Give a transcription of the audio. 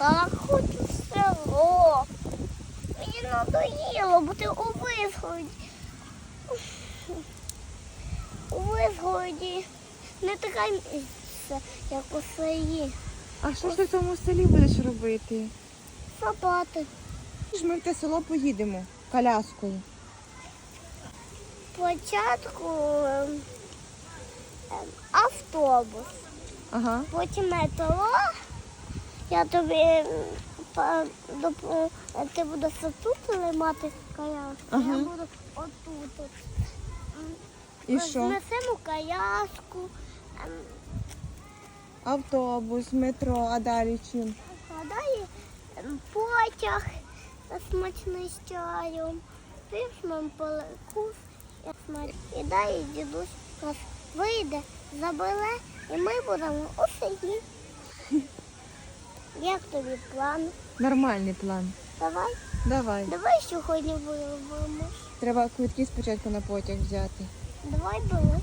так хочу в село. Мені надоїло бути у Висгороді. У Висгороді не таке місце, як у селі. А що ж ти в тому селі будеш робити? Собати. Ж Ми в те село поїдемо коляскою. Спочатку ем, ем, автобус, Ага. потім метро. Я тобі е, ти будеш отут тримати коляску, Ага. я буду отут. І що? Знесемо коляску, ем, Автобус, метро, а далі чим? а далі ем, потяг смачний з чаєм. Візьмемо перекус і далі дідусь нас вийде, забере, і ми будемо у селі. Як тобі план? Нормальний план. Давай, Давай. давай сьогодні виробимо. Треба квитки спочатку на потяг взяти. Давай бери.